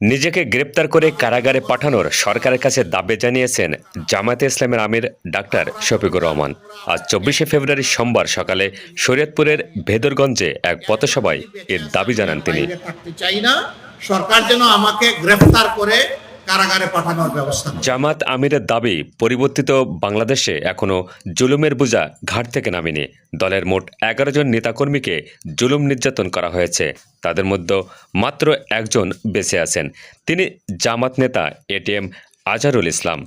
নিজেকে গ্রেপ্তার করে কারাগারে পাঠানোর সরকারের কাছে দাবি জানিয়েছেন জামায়াতে ইসলামের আমির ডাক্তার শফিকুর রহমান। আজ চব্বিশে ফেব্রুয়ারি সোমবার সকালে শরীয়তপুরের ভেদরগঞ্জে এক পথসভায় এর দাবি জানান তিনি। সরকার যেন আমাকে গ্রেফতার করে কারাগারে পাঠানোর ব্যবস্থা জামাত আমিরের দাবি, পরিবর্তিত বাংলাদেশে এখনও জুলুমের বোঝা ঘাট থেকে নামেনি। দলের মোট এগারো জন নেতাকর্মীকে জুলুম নির্যাতন করা হয়েছে। তাদের মধ্যে মাত্র একজন বেঁচে আছেন। তিনি জামাত নেতা এটিএম আজারুল ইসলাম।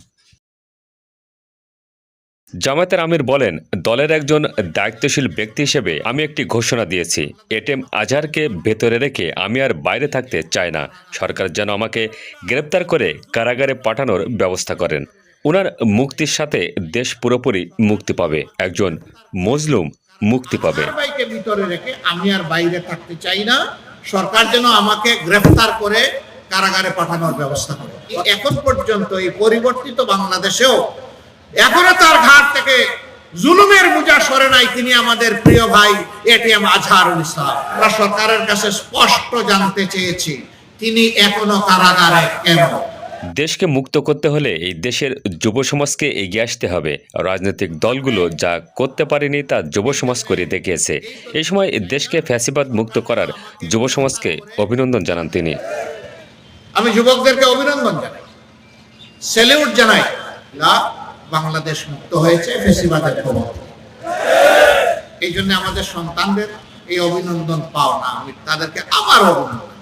জামায়াতের আমির বলেন, দলের একজন দায়িত্বশীল ব্যক্তি হিসেবে আমি একটি ঘোষণা দিয়েছি। এটিএম আজহারকে ভেতরে রেখে আমি আর বাইরে থাকতে চাই না। সরকার যেন আমাকে গ্রেপ্তার করে কারাগারে পাঠানোর ব্যবস্থা করেন। ওনার মুক্তির সাথে দেশ পুরোপুরি মুক্তি পাবে। একজন মজলুম মুক্তি পাবে। ভিতরে রেখে আমি আর বাইরে থাকতে চাই না। সরকার যেন আমাকে গ্রেফতার করে কারাগারে পাঠানোর ব্যবস্থা করে। এখন পর্যন্ত এই পরিবর্তিত বাংলাদেশেও এখনও তার ঘাট থেকে জুলুমের বোঝা সরে নাই তিনি আমাদের প্রিয় ভাই এটিএম আজহারুল ইসলাম। আমরা সরকারের কাছে স্পষ্ট জানতে চেয়েছি তিনি এখনও কারাগারে কেন? দেশকে মুক্ত করতে হলে এই দেশের যুব সমাজকে এগিয়ে আসতে হবে। রাজনৈতিক দলগুলো যা করতে পারেনি তা যুব সমাজ করে দেখিয়েছে। এই সময় দেশকে ফ্যাসিবাদ মুক্ত করার যুব সমাজকে অভিনন্দন জানান তিনি। আমি যুবকদেরকে অভিনন্দন জানাই। স্যালিউট জানাই। না বাংলাদেশ মুক্ত হয়েছে, ফেসিবাদের প্রভাব এই জন্য আমাদের সন্তানদের এই অভিনন্দন পাওনা। আমি তাদেরকে আবার অভিনন্দন